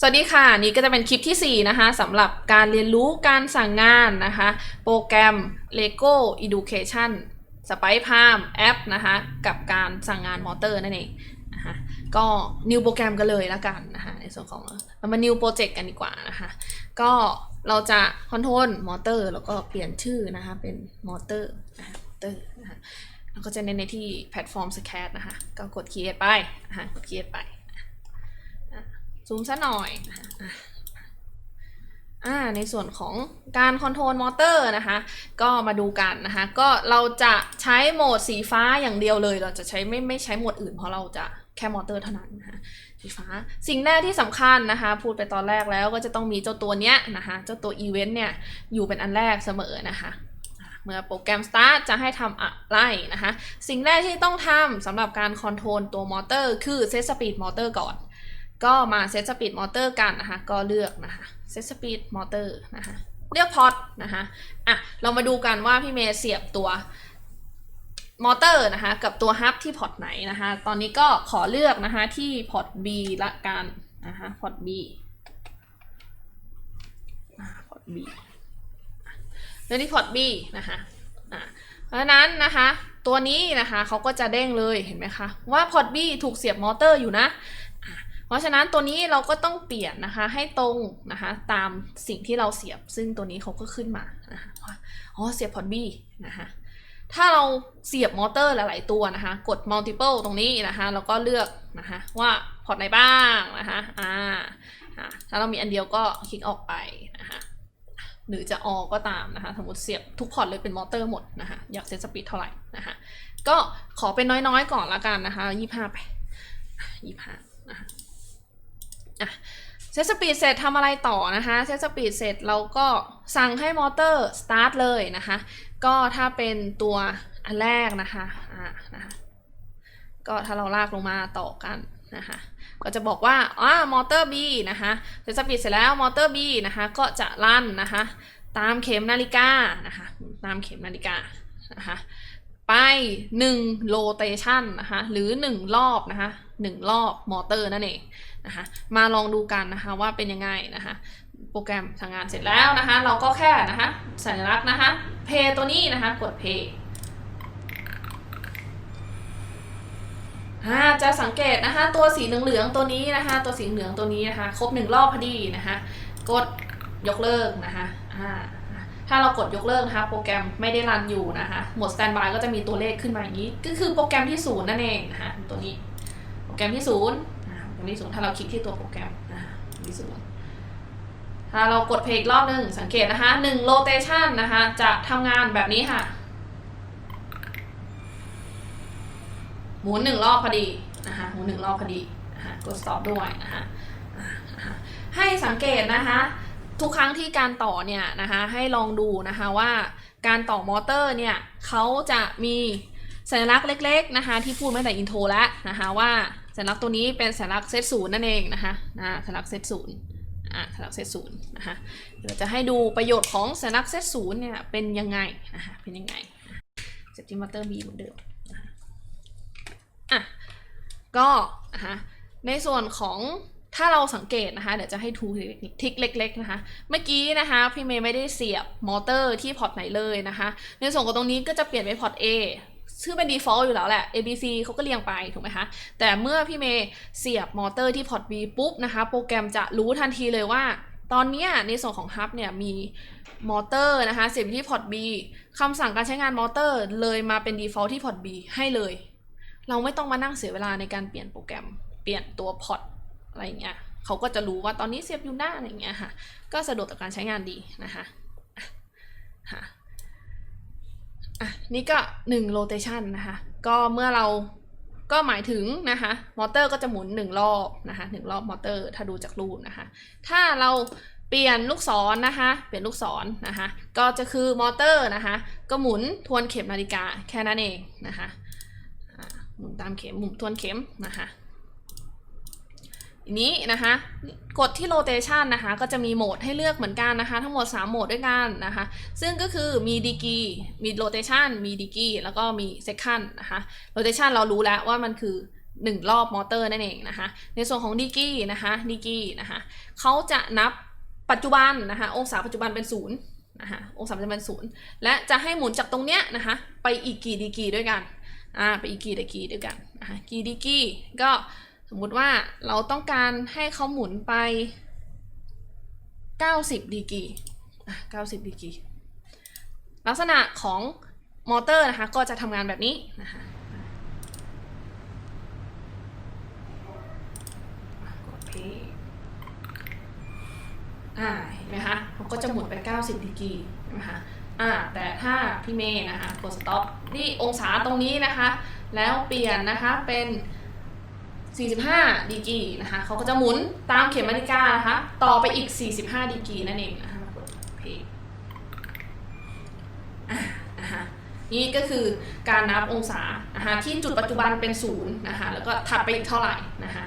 สวัสดีค่ะ นี่ก็จะเป็นคลิปที่ 4 นะคะสำหรับการเรียนรู้การสั่งงานนะคะ โปรแกรม Lego Education Spy Palm แอปนะคะ กับการสั่งงานมอเตอร์นั่นเองนะคะก็ new โปรแกรมกันเลยแล้วกันนะคะในส่วนของเรามา new project กันดีกว่านะคะก็เราจะคอนโทรลมอเตอร์แล้วก็เปลี่ยนชื่อนะคะ เป็นมอเตอร์นะคะมอเตอร์นะคะแล้วก็จะเน้นในที่แพลตฟอร์ม SCAD นะคะ ก็กด create ไปนะคะกด create ไป ซูมซะหน่อยนะคะอ่าในส่วนของการคอนโทรลมอเตอร์นะคะ ก็มาดูกันนะคะ ก็เราจะใช้โหมดสีฟ้าอย่างเดียวเลย เราจะใช้ไม่ไม่ใช้โหมดอื่นเพราะเราจะแค่มอเตอร์เท่านั้นนะคะสีฟ้าสิ่งแรกที่สำคัญนะคะ พูดไปตอนแรกแล้วก็จะต้องมีเจ้าตัวเนี้ยนะคะเจ้าตัวอีเวนต์เนี่ยอยู่เป็นอันแรกเสมอนะคะ เมื่อโปรแกรม start จะให้ทำอะไรนะคะ สิ่งแรกที่ต้องทำสำหรับการคอนโทรลตัวมอเตอร์คือ set speed motor ก่อน ก็มาเซตสปีดมอเตอร์กันนะคะ ก็เลือกนะคะเซตสปีดมอเตอร์นะคะเลือกพอร์ตนะคะอะเรามาดูกันว่าพี่เมย์เสียบตัวมอเตอร์นะคะกับตัวฮับที่พอร์ตไหนนะคะตอนนี้ก็ขอเลือกนะคะที่พอร์ต B ละกันนะคะพอร์ต B พอร์ต B เลือกที่พอร์ต B นะคะอะเพราะฉะนั้นนะคะตัวนี้นะคะเขาก็จะเด้งเลยเห็นไหมคะว่าพอร์ต B ถูกเสียบมอเตอร์อยู่นะ เพราะฉะนั้นตัวนี้เราก็ต้องเปลี่ยนนะคะให้ตรงนะคะตามสิ่งที่เราเสียบ ซึ่งตัวนี้เขาก็ขึ้นมานะคะอ๋อเสียบพอร์ต B นะคะถ้าเราเสียบมอเตอร์หลาย ๆ ตัวนะคะ กด multiple ตรงนี้นะคะแล้วก็เลือกนะคะว่าพอร์ตไหนบ้างนะคะอ่าอ่าถ้าเรามีอันเดียวก็คลิกออกไปนะคะหรือจะออก็ตามนะคะ สมมติเสียบทุกพอร์ตเลยเป็นมอเตอร์หมดนะคะ อยากเซตสปีดเท่าไหร่นะคะ ก็ขอเป็นน้อยๆก่อนละกันนะคะ 25 ไป 25 นะคะเซตสปีดเสร็จทำอะไรต่อนะคะเซตสปีดเสร็จเราก็สั่งให้มอเตอร์สตาร์ทเลยนะคะ ก็ถ้าเป็นตัวอันแรกนะคะอ่านะคะก็ถ้าเราลากลงมาต่อกันนะคะก็จะบอกว่าอ่ามอเตอร์ B นะคะเซตสปีดเสร็จแล้วมอเตอร์ B นะคะก็จะลั่นนะคะตามเข็มนาฬิกานะคะตามเข็มนาฬิกานะคะไป1โ o เ a t i o n นะคะหรือ 1 รอบนะคะ1รอบมอเตอร์นั่นเอง นะคะมาลองดูกันนะคะว่าเป็นยังไงนะคะโปรแกรมทำงานเสร็จแล้วนะคะเราก็แค่นะคะสัญลักษณ์นะคะเพย์ตัวนี้นะคะกดเพย์จะสังเกตนะคะตัวสีเหลืองๆตัวนี้นะคะตัวสีเหลืองตัวนี้นะคะครบหนึ่งรอบพอดีนะคะกดยกเลิกนะคะอ่าถ้าเรากดยกเลิกนะคะโปรแกรมไม่ได้รันอยู่นะคะหมดสแตนบายก็จะมีตัวเลขขึ้นมาอย่างนี้ ก็คือโปรแกรมที่ศูนย์นั่นเองนะคะตัวนี้โปรแกรมที่ศูนย์ ตรงนี้ศูนย์ถ้าเราคลิกที่ตัวโปรแกรมนะคะที่ศูนย์ถ้าเรากดเพลงรอบหนึ่งสังเกตนะคะหนึ่งโ o เ a t i o n นะคะจะทำงานแบบนี้ค่ะ หมุนหนึ่งรอบพอดีนะคะหมุนหนึ่งรอบพอดีนะคะกด stop ด้วยนะคะให้สังเกตนะคะทุกครั้งที่การต่อเนี่ยนะคะให้ลองดูนะคะว่าการต่อมอเตอร์เนี่ยเขาจะมีสัญลักษณ์เล็กๆนะคะที่พูดมาแต่อินโทรแล้วนะคะว่า สัญลักษณ์ตัวนี้เป็นสัญลักษณ์เซตศูนย์นั่นเองนะคะนะสัญลักษณ์เซตศูนย์อ่าสัญลักษณ์เซตศูนย์นะคะเดี๋ยวจะให้ดูประโยชน์ของสัญลักษณ์เซตศูนย์เนี่ยเป็นยังไงนะคะเป็นยังไงเซตที่มอเตอร์บีเหมือนเดิมอะก็นะคะในส่วนของถ้าเราสังเกตนะคะ เดี๋ยวจะให้ทูทิกเล็ก ๆ นะคะ เมื่อกี้นะคะพี่เมย์ไม่ได้เสียบมอเตอร์ที่พอร์ตไหนเลยนะคะ ในส่วนของตรงนี้ก็จะเปลี่ยนไปพอร์ต A ชื่อเป็น default อยู่แล้วแหละ A B C เขาก็เรียงไปถูกไหมคะ แต่เมื่อพี่เมย์เสียบมอเตอร์ที่พอร์ต B ปุ๊บนะคะ โปรแกรมจะรู้ทันทีเลยว่า ตอนนี้ในส่วนของฮับเนี่ยมีมอเตอร์นะคะเสียบที่พอร์ต B คำสั่งการใช้งานมอเตอร์เลยมาเป็น default ที่พอร์ต B ให้เลย เราไม่ต้องมานั่งเสียเวลาในการเปลี่ยนโปรแกรม เปลี่ยนตัวพอร์ตอะไรเงี้ยเขาก็จะรู้ว่าตอนนี้เสียบอยู่หน้าอะไรเงี้ยค่ะ ก็สะดวกต่อการใช้งานดีนะคะอะ อะนี่ก็1 rotation นะคะ ก็เมื่อเราก็หมายถึงนะคะมอเตอร์ก็จะหมุน 1 รอบนะคะหนึ่งรอบมอเตอร์ถ้าดูจากรูปนะคะ ถ้าเราเปลี่ยนลูกศรนะคะเปลี่ยนลูกศรนะคะก็จะคือมอเตอร์นะคะก็หมุนทวนเข็มนาฬิกาแค่นั้นเองนะคะหมุนตามเข็มหมุนทวนเข็มนะคะ นี้นะคะ กดที่ rotation นะคะ ก็จะมีโหมดให้เลือกเหมือนกันนะคะ ทั้งหมด 3 โหมดด้วยกันนะคะ ซึ่งก็คือมีดีกีมี rotation มีดีกีแล้วก็มี second นะคะ rotation เรารู้แล้วว่ามันคือหนึ่งรอบมอเตอร์นั่นเองนะคะ ในส่วนของดีกี้นะคะดีกี้นะคะเขาจะนับปัจจุบันนะคะองศาปัจจุบันเป็นศูนย์นะคะองศาปัจจุบันศูนย์และจะให้หมุนจากตรงเนี้ยนะคะไปอีกกี่ดีกีด้วยกันอ่าไปอีกกี่ดีกีด้วยกันนะคะกี่ดีกีก็ มมุติว่าเราต้องการให้เขาหมุนไป 90ดีกี90ดีกีลักษณะของมอเตอร์นะคะ ก็จะทำงานแบบนี้นะคะกด play อ่าเห็นไหมคะเขาก็จะหมุนไป 90ดีกีเห็นไหมคะอ่าแต่ถ้าพี่เมย์นะคะกด stop นี่องศาตรงนี้นะคะ แล้วเปลี่ยนนะคะเป็น 45ดีกรีนะคะเขาก็จะหมุนตามเข็มนาฬิกานะคะ ต่อไปอีก 45ดีกรีนั่นเองนะคะกด play อ่านะคะนี่ก็คือการนับองศานะคะที่จุดปัจจุบันเป็นศูนย์นะคะแล้วก็ถัดไปอีกเท่าไหร่นะคะ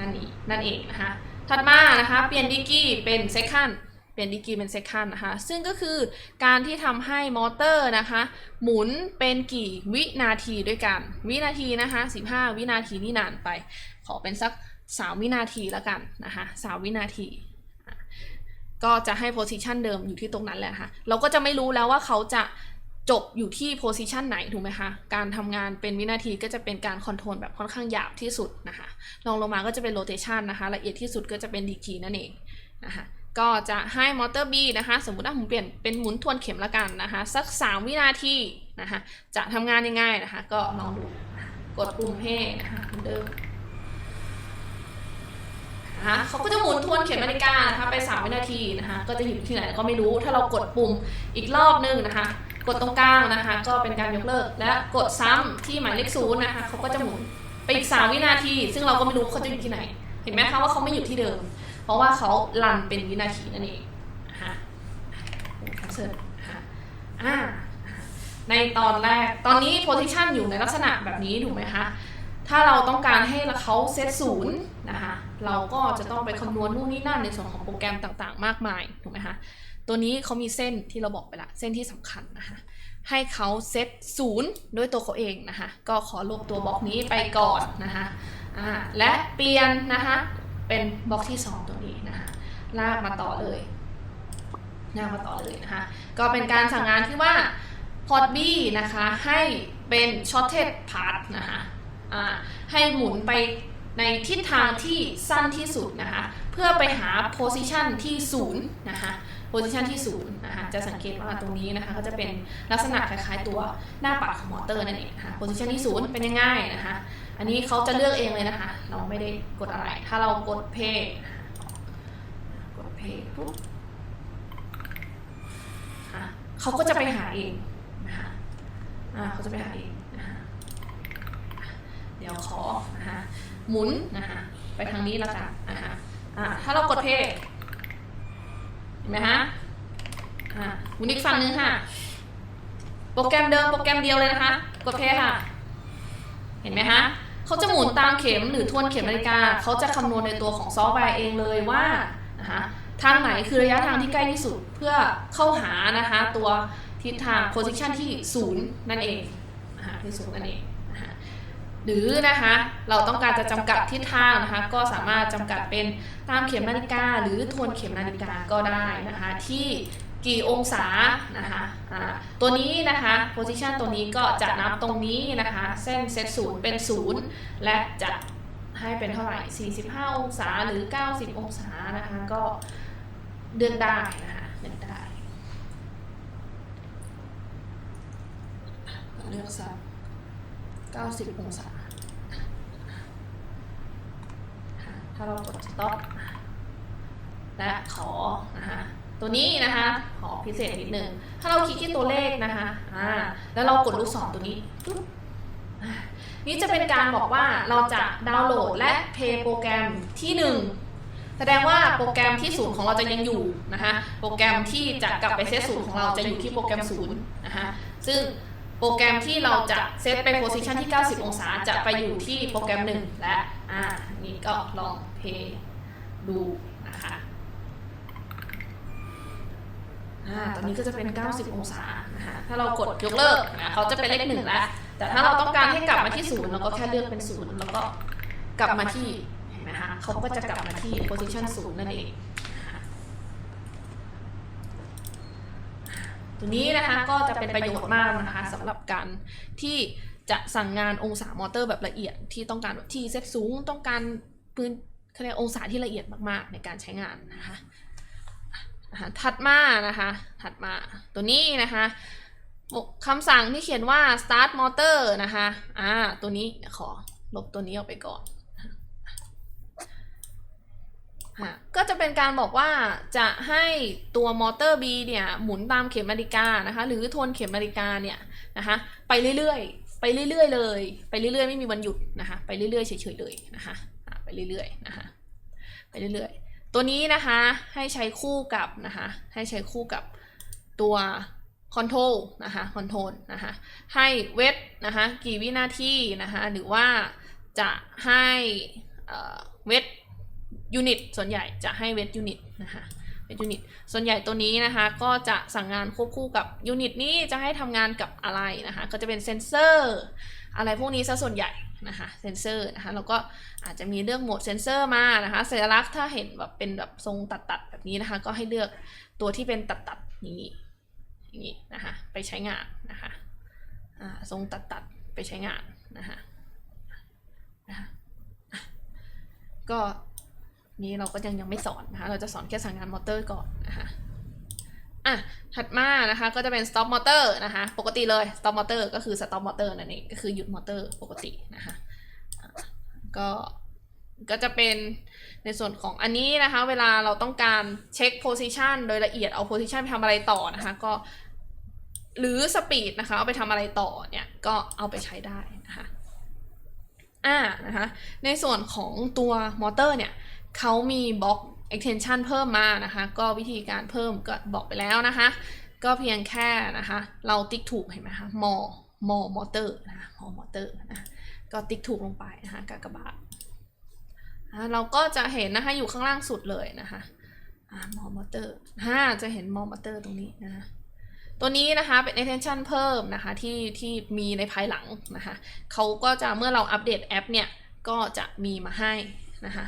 นั่นเองนั่นเองนะคะถัดมานะคะเปลี่ยนดิกกี้เป็นเซคันด์ เปลี่ยนดิกกี้เป็นเซคันนะคะ ซึ่งก็คือการที่ทำให้มอเตอร์นะคะ หมุนเป็นกี่วินาทีด้วยกัน วินาทีนะคะ15 วินาทีนี่นานไป ขอเป็นสัก 3 วินาทีแล้วกันนะคะ3วินาที ก็จะให้โพซิชันเดิมอยู่ที่ตรงนั้นแหละค่ะ เราก็จะไม่รู้แล้วว่าเขาจะจบอยู่ที่โพซิชันไหนถูกไหมคะ การทำงานเป็นวินาทีก็จะเป็นการคอนโทรลแบบค่อนข้างหยาบที่สุดนะคะลองลงมาก็จะเป็นโรเ t ชันนะคะ ละเอียดที่สุดก็จะเป็นดีกีนั่นเองนะคะ ก็จะให้มอเตอร์ B นะคะ สมมุติว่าผมเปลี่ยนเป็นหมุนทวนเข็มละกันนะคะ สัก 3 วินาทีนะคะ จะทำงานยังไงนะคะ ก็ลองดูกดปุ่มเพนะคะเหมือนเดิมนะคะเขาก็จะหมุนทวนเข็มนาฬิกานะคะไป 3 วินาทีนะคะ ก็จะอยู่ที่ไหนก็ไม่รู้ ถ้าเรากดปุ่มอีกรอบนึงนะคะ กดตรงกลางนะคะ ก็เป็นการยกเลิก และกดซ้ำที่หมายเลขศูนย์นะคะเขาก็จะหมุนไปอีก 3 วินาที ซึ่งเราก็ไม่รู้เขาจะอยู่ที่ไหน เห็นไหมคะว่าเขาไม่อยู่ที่เดิม ราะว่าเขาลันเป็นวินาทีนั่นเองนะคะคอนเสิร์ตนะอ่าในตอนแรก ตอนนี้โพซิชันอยู่ในลักษณะแบบนี้ถูกไหมคะ ถ้าเราต้องการให้เขาเซตศูนย์นะคะ เราก็จะต้องไปคำนวณนู่นนี่นั่นในส่วนของโปรแกรมต่างๆ มากมายถูกไหมคะ ตัวนี้เขามีเส้นที่เราบอกไปละ เส้นที่สำคัญนะคะ ให้เขาเซตศูนย์ด้วยตัวเขาเองนะคะ ก็ขอลบตัวบล็อกนี้ไปก่อนนะคะอ่าและเปลี่ยนนะคะ เป็นบล็อกที่ 2 ตัวนี้นะคะลากมาต่อเลยลากมาต่อเลยนะคะก็เป็นการสั่งงานที่ว่าพอร์ต B นะคะให้เป็น shorted path นะคะให้หมุนไปในทิศทางที่สั้นที่สุดนะคะเพื่อไปหา position ที่ศูนย์นะ คะ position ที่ศูนย์นะคะจะสังเกตว่าตรงนี้นะคะก็จะเป็นลักษณะคล้ายๆตัวหน้าปัดของมอเตอร์นั่นเองนะคะ position ที่ศูนย์เป็นยังไงนะคะ อันนี้เขาจะเลือกเองเลยนะคะ เราไม่ได้กดอะไร ถ้าเรากดเพย์กดเพย์ปุ๊บอะเขาก็จะไปหาเองนะคะเขาจะไปหาเองนะคะเดี๋ยวขอนะคะหมุนนะคะไปทางนี้แล้วกันนะคะถ้าเรากดเพย์ ไหมฮะอ่าหมุนอีกฝั่งนึงค่ะ โปรแกรมเดิมโปรแกรมเดียวเลยนะคะ กดเพย์ค่ะ เห็นไหมฮะเขาจะหมุนตามเข็มหรือทวนเข็มนาฬิกาเขาจะคำนวณในตัวของซอฟต์แวร์เองเลยว่านะคะทางไหนคือระยะทางที่ใกล้ที่สุดเพื่อเข้าหานะคะ ตัวทิศทาง position ที่ศูนย์นั่นเองนะคะที่ศูนย์นั่นเอง หรือนะคะเราต้องการจะจำกัดทิศทางนะคะก็สามารถจำกัดเป็นตามเข็มนาฬิกา หรือทวนเข็มนาฬิกาก็ได้นะคะที่กี่องศานะคะตัวนี้นะคะ position ตัวนี้ก็จะนับตรงนี้นะคะ เส้นเซตศูนย์เป็นศูนย์และจะให้เป็นเท่าไหร่ 45 องศาหรือ 90 องศานะคะก็เลือกได้นะคะเลือกได้เลือกสัก 90 องศา ถ้าเรากด stop และขอนะคะตัวนี้นะคะขอพิเศษนิดนึง ถ้าเราคลิกที่ตัวเลขนะคะอ่าแล้วเรากดลูกศรตัวนี้นี่จะเป็นการบอกว่าเราจะดาวน์โหลดและเพย์โปรแกรมที่ 1 แสดงว่าโปรแกรมที่ศูนย์ของเราจะยังอยู่นะคะ โปรแกรมที่จะกลับไปเซตศูนย์ของเราจะอยู่ที่โปรแกรมศูนย์นะคะซึ่ง โปรแกรมที่เราจะเซตไปโพซิชันที่ 90 องศาจะไปอยู่ที่โปรแกรม1และอ่านี่ก็ลองเพย์ดูนะคะอ่าตอนนี้ก็จะเป็น 90 องศานะคะถ้าเรากดยกเลิกนะเขาจะเป็นเลขหนึ่งแล้ว แต่ถ้าเราต้องการให้กลับมาที่ศูนย์เราก็แค่เลือกเป็นศูนย์แล้วก็กลับมาที่เห็นไหมคะเขาก็จะกลับมาที่ position ศูนย์นั่นเองนะคะ ตัวนี้นะคะก็จะเป็นประโยชน์มากนะคะสำหรับการที่จะสั่งงานองศามอเตอร์แบบละเอียดที่ต้องการแบบที่เซตสูงต้องการพื้นเขาเรียกองศาที่ละเอียดมากๆ ในการใช้งานนะคะถัดมานะคะถัดมาตัวนี้นะคะคำสั่งที่เขียนว่า start motor นะคะอ่าตัวนี้ขอลบตัวนี้ออกไปก่อนอะ ก็จะเป็นการบอกว่าจะให้ตัวมอเตอร์ B เนี่ยหมุนตามเข็มนาฬิกานะคะหรือทวนเข็มนาฬิกาเนี่ยนะคะไปเรื่อยๆ ไปเรื่อยๆเลย ไปเรื่อยๆ ไม่มีวันหยุดนะคะไปเรื่อยๆเฉยๆเลยนะคะอะไปเรื่อยๆนะคะไปเรื่อยๆ ตัวนี้นะคะให้ใช้คู่กับนะคะให้ใช้คู่กับตัวคอนโทรลนะคะคอนโทรลนะคะให้เวทนะคะกี่วินาทีนะคะหรือว่าจะให้เวท ยูนิตส่วนใหญ่จะให้เวทยูนิตนะคะเวทยูนิตส่วนใหญ่ตัวนี้นะคะก็จะสั่งงานควบคู่กับยูนิตนี้จะให้ทำงานกับอะไรนะคะก็จะเป็นเซนเซอร์อะไรพวกนี้ซะส่วนใหญ่นะคะเซนเซอร์นะคะแล้วก็อาจจะมีเลือกโหมดเซนเซอร์มานะคะสัญลักษณ์ถ้าเห็นแบบเป็นแบบทรงตัดๆแบบนี้นะคะก็ให้เลือกตัวที่เป็นตัดๆนี้อย่างนี้นะคะไปใช้งานนะคะทรงตัดตัดๆไปใช้งานนะคะก็ นี้เราก็ยังยังไม่สอนนะคะ เราจะสอนแค่สั่งงานมอเตอร์ก่อนนะคะอะถัดมานะคะก็จะเป็น stop motor นะคะ ปกติเลย stop motor ก็คือ stop motor นั่นเองก็คือหยุดมอเตอร์ปกตินะคะก็ก็จะเป็นในส่วนของอันนี้นะคะ เวลาเราต้องการเช็ค position โดยละเอียดเอา position ไปทำอะไรต่อนะคะ ก็หรือ speed นะคะ เอาไปทำอะไรต่อเนี่ย ก็เอาไปใช้ได้นะคะอ่านะคะในส่วนของตัวมอเตอร์เนี่ย เขามีบล็อก extension เพิ่มมานะคะ ก็วิธีการเพิ่มก็บอกไปแล้วนะคะ ก็เพียงแค่นะคะ เราติ๊กถูกเห็นไหมคะมอมอมอเตอร์นะคะมอมอเตอร์นะก็ติ๊กถูกลงไปนะคะกากบาทเราก็จะเห็นนะคะอยู่ข้างล่างสุดเลยนะคะมอมอเตอร์ฮ่าจะเห็นมอมอเตอร์ตรงนี้นะคะตัวนี้นะคะเป็น attention เพิ่มนะคะที่ที่มีในภายหลังนะคะเขาก็จะเมื่อเราอัปเดตแอปเนี่ย ก็จะมีมาให้นะคะ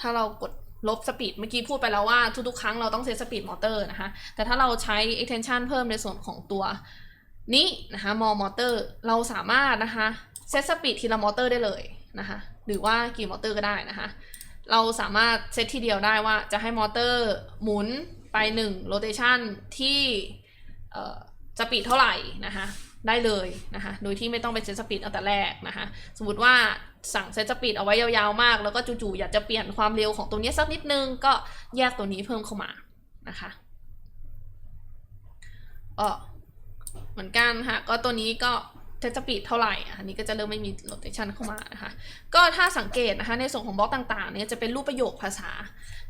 ถ้าเรากดลบสปีดเมื่อกี้พูดไปแล้วว่าทุกๆครั้งเราต้องเซตสปีดมอเตอร์นะคะ แต่ถ้าเราใช้ extension เพิ่มในส่วนของตัวนี้นะคะมอมอเตอร์เราสามารถนะคะเซตสปีดทีละมอเตอร์ได้เลยนะคะหรือว่ากี่มอเตอร์ก็ได้นะคะ เราสามารถเซตทีเดียวได้ว่าจะให้มอเตอร์หมุนไป1โรเ t ชันที่สปีดเท่าไหร่นะคะ ได้เลยนะคะ โดยที่ไม่ต้องไปเซตสปีดเอาแต่แรกนะคะ สมมติว่าสั่งเซตสปีดเอาไว้ยาวๆมาก แล้วก็จู่ๆอยากจะเปลี่ยนความเร็วของตัวนี้สักนิดนึง ก็แยกตัวนี้เพิ่มเข้ามานะคะอ๋อเหมือนกันค่ะ ก็ตัวนี้ก็ เซตสปีดเท่าไหร่อันนี้ก็จะเริ่มไม่มีโรเ t ชันเข้ามานะคะ ก็ถ้าสังเกตนะคะในส่วนของบล็อกต่างๆเนี่ยจะเป็นรูปประโยคภาษา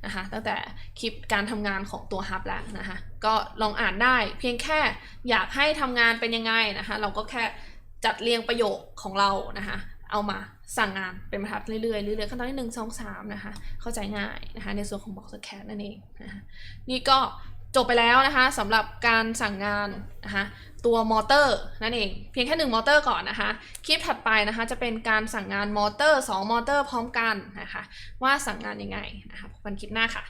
นะคะตั้งแต่คลิปการทำงานของตัวฮับแล้วนะคะก็ลองอ่านได้เพียงแค่อยากให้ทำงานเป็นยังไงนะคะเราก็แค่จัดเรียงประโยคของเรานะคะเอามาสั่งงานเป็นบรรทัดเรื่อยๆเรื่อยๆขั้นตอนที่หนึ่งสองสามนะคะเข้าใจง่ายนะคะในส่วนของบล็อกสแคนนั่นเองนะคะนี่ก็ จบไปแล้วนะคะสำหรับการสั่งงานนะคะตัวมอเตอร์นั่นเอง เพียงแค่หนึ่งมอเตอร์ก่อนนะคะ คลิปถัดไปนะคะจะเป็นการสั่งงานมอเตอร์ 2 มอเตอร์พร้อมกันนะคะ ว่าสั่งงานยังไงนะคะพบกันคลิปหน้าค่ะ